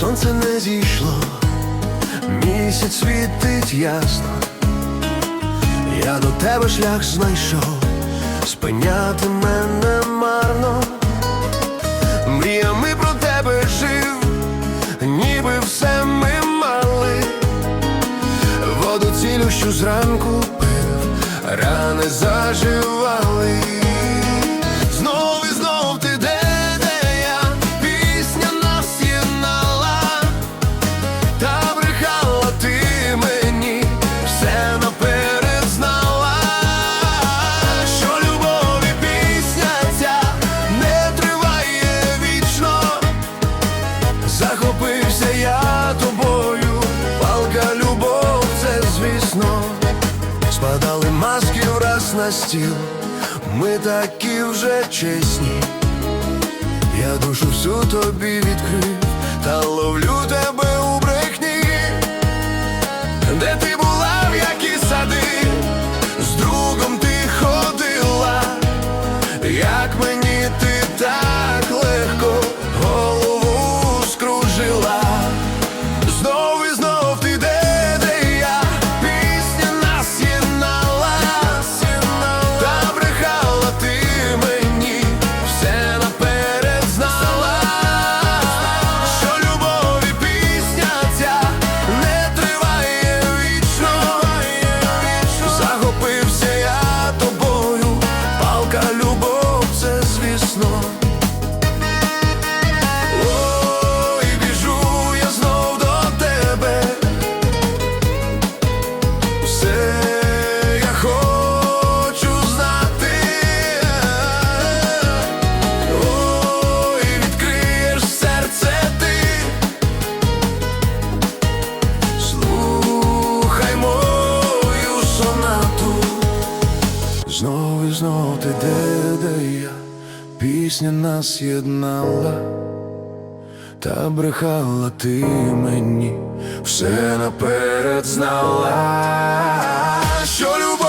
сонце не зійшло, місяць світить ясно. Я до тебе шлях знайшов, спиняти мене марно. Мріями про тебе жив, ніби все ми мали. Воду цілющу зранку пив, рани заживали. Маски на стіл, ми такі вже чесні. Я душу всю тобі відкрив, та ловлю тебе у брехні, де ти була, в які сади, з другом ти ходила, як мені ти звісно. Ой, біжу я знов до тебе. Все я хочу знати. Ой, відкриєш серце ти. Слухай мою сонату. Знов і знов ти де, де я, пісня нас єднала, та брехала ти мені, все наперед знала, що любов